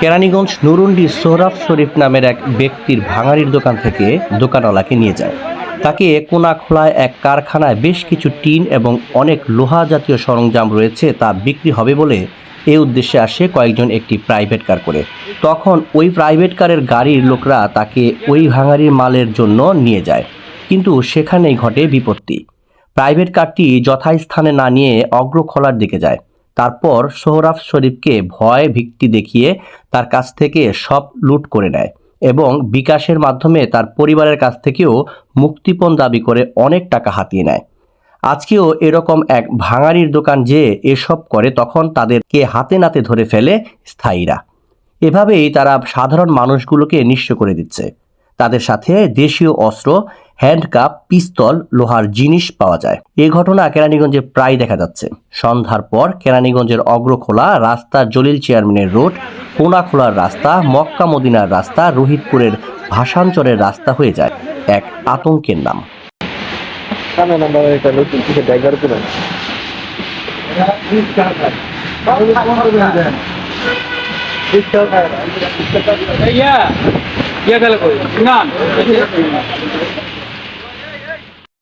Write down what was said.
কেরানীগঞ্জ নুরুন্ডি সোহরাব শরীফ নামের এক ব্যক্তির ভাঙাড়ির দোকান থেকে দোকানওয়ালাকে নিয়ে যায়। তাকে কোনাখোলায় এক কারখানায় বেশ কিছু টিন এবং অনেক লোহা জাতীয় সরঞ্জাম রয়েছে তা বিক্রি হবে বলে এ উদ্দেশ্যে আসে কয়েকজন একটি প্রাইভেট কার করে। তখন ওই প্রাইভেট কারের গাড়ির লোকরা তাকে ওই ভাঙাড়ির মালের জন্য নিয়ে যায়। কিন্তু সেখানেই ঘটে বিপত্তি। প্রাইভেট কারটি যথাস্থানে না নিয়ে অগ্রখোলার দিকে যায়। তারপর সোহরাফ শরীফকে ভয় ভিত্তি দেখিয়ে তার কাছ থেকে সব লুট করে নেয় এবং বিকাশের মাধ্যমে তার পরিবারের কাছ থেকেও মুক্তিপণ দাবি করে অনেক টাকা হাতিয়ে নেয়। আজকেও এরকম এক ভাঙাড়ির দোকান যে এসব করে তখন তাদেরকে হাতে নাতে ধরে ফেলে স্থায়ীরা। এভাবেই তারা সাধারণ মানুষগুলোকে নিঃস্ব করে দিচ্ছে। তাদের সাথে দেশীয় অস্ত্র হ্যান্ডকাপ পিস্তল লোহার জিনিস পাওয়া যায়। এ ঘটনা কেরানীগঞ্জে প্রায় দেখা যাচ্ছে। সন্ধ্যার পর কেরানীগঞ্জের অগ্রখোলা রাস্তা জলিল চেয়ারম্যানের রোড কোনাখোলার রাস্তা মক্কা মদিনার রাস্তা রোহিতপুরের ভাষাঞ্চলের রাস্তা হয়ে যায় এক আতঙ্কের নাম। না।